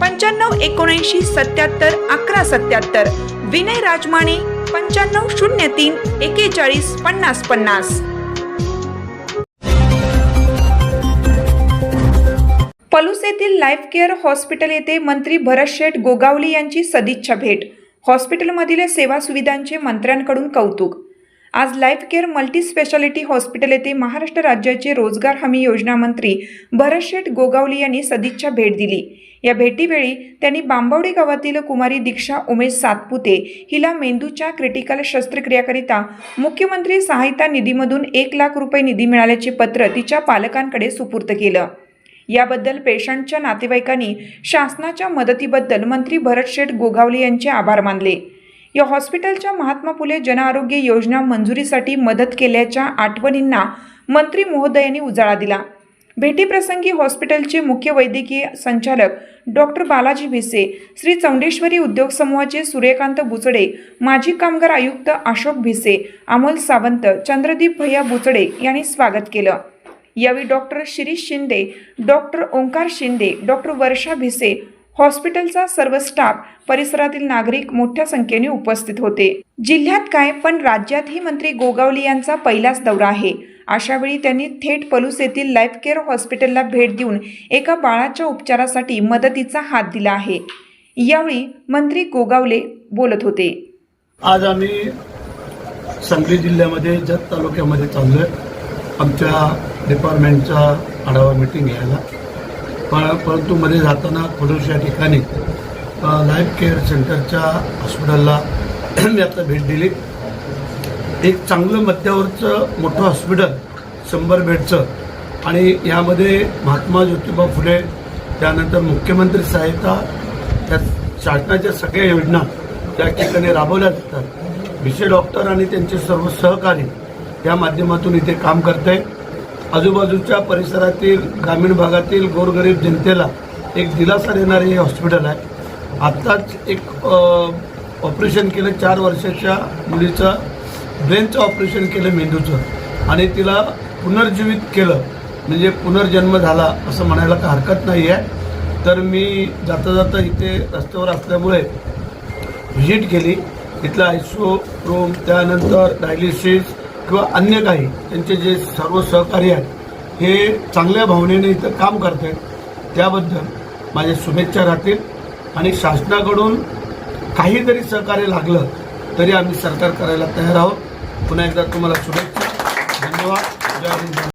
पंच्याण्णव एकोणऐंशी सत्याहत्तर अकरा सत्याहत्तर. विनय राजमाने पंच्याण्णव शून्य तीन एकेचाळीस पन्नास पन्नास. पलूस येथील लाईफ केअर हॉस्पिटल येथे मंत्री भरत शेठ गोगावली यांची सदिच्छा भेट. हॉस्पिटलमधील सेवा सुविधांचे मंत्र्यांकडून कौतुक. आज Life Care multi speciality hospital येथे महाराष्ट्र राज्याचे रोजगार हमी योजना मंत्री भरतशेठ गोगावली यांनी सदिच्छा भेट दिली. या भेटीवेळी त्यांनी बांबवडे गावातील कुमारी दीक्षा उमेश सातपुते हिला मेंदूच्या क्रिटिकल शस्त्रक्रियाकरिता मुख्यमंत्री सहायता निधीमधून एक लाख रुपये निधी मिळाल्याचे पत्र तिच्या पालकांकडे सुपूर्त केलं. याबद्दल पेशंटच्या नातेवाईकांनी शासनाच्या मदतीबद्दल मंत्री भरतशेठ गोगावली गोगावले यांचे आभार मानले. या हॉस्पिटलच्या महात्मा फुले जनआरोग्य योजना मंजुरीसाठी मदत केल्याच्या आठवणींना मंत्री महोदयांनी उजाळा दिला. भेटीप्रसंगी हॉस्पिटलचे मुख्य वैद्यकीय संचालक डॉक्टर बालाजी भिसे श्री चौंडेश्वरी उद्योग समूहाचे सूर्यकांत बुचडे माजी कामगार आयुक्त अशोक भिसे अमोल सावंत चंद्रदीप भैया बुचडे यांनी स्वागत केलं. यावेळी doctor Shirish Shinde doctor Omkar Shinde doctor Varsha Bhise हॉस्पिटलचा सर्व स्टाफ परिसरातील नागरिक मोठ्या संख्येने उपस्थित होते. जिल्ह्यात काय पण राज्यातही मंत्री गोगावले यांचा पहिलाच दौरा आहे. अशावेळी त्यांनी थेट पलूस येथील लाईफ केअर हॉस्पिटलला भेट देऊन एका बाळाच्या उपचारासाठी मदतीचा हात दिला आहे. यावेळी मंत्री गोगावले बोलत होते. आज आम्ही सांगली जिल्ह्यामध्ये जत तालुक्यामध्ये चाललो आमच्या डिपार्टमेंटचा आढावा मिटिंग घ्यायला. परंतु मध्ये जाताना पलूस या ठिकाणी लाईफ केअर सेंटरच्या हॉस्पिटलला मी आता भेट दिली. एक चांगलं मध्यावरचं मोठं हॉस्पिटल शंभर बेडचं आणि यामध्ये महात्मा ज्योतिबा फुले त्यानंतर मुख्यमंत्री सहायता त्या शासनाच्या सगळ्या योजना त्या ठिकाणी राबवल्या जातात. विषय डॉक्टर आणि त्यांचे सर्व सहकारी या माध्यमातून इथे काम करते आजूबाजूच्या परिसरातील ग्रामीण भागातील गोरगरीब जनतेला एक दिलासा देणारे हे हॉस्पिटल आहे. आत्ताच एक ऑपरेशन केलं चार वर्षाच्या मुलीचं ब्रेनचं ऑपरेशन केलं मेंदूचं आणि तिला पुनर्जीवित केलं. म्हणजे पुनर्जन्म झाला असं म्हणायला का हरकत नाही आहे. तर मी जाता जाता इथे रस्त्यावर असल्यामुळे व्हिजिट केली. इथला आयसो रूम त्यानंतर डायलिसिस किंवा अन्य काही त्यांचे जे सर्व सहकारी आहेत हे चांगल्या भावनेने इथं काम करत आहेत त्याबद्दल माझ्या शुभेच्छा राहतील. आणि शासनाकडून काहीतरी सहकार्य लागलं तरी आम्ही सरकार करायला तयार आहोत. पुन्हा एकदा तुम्हाला शुभेच्छा. धन्यवाद. जय हिंद.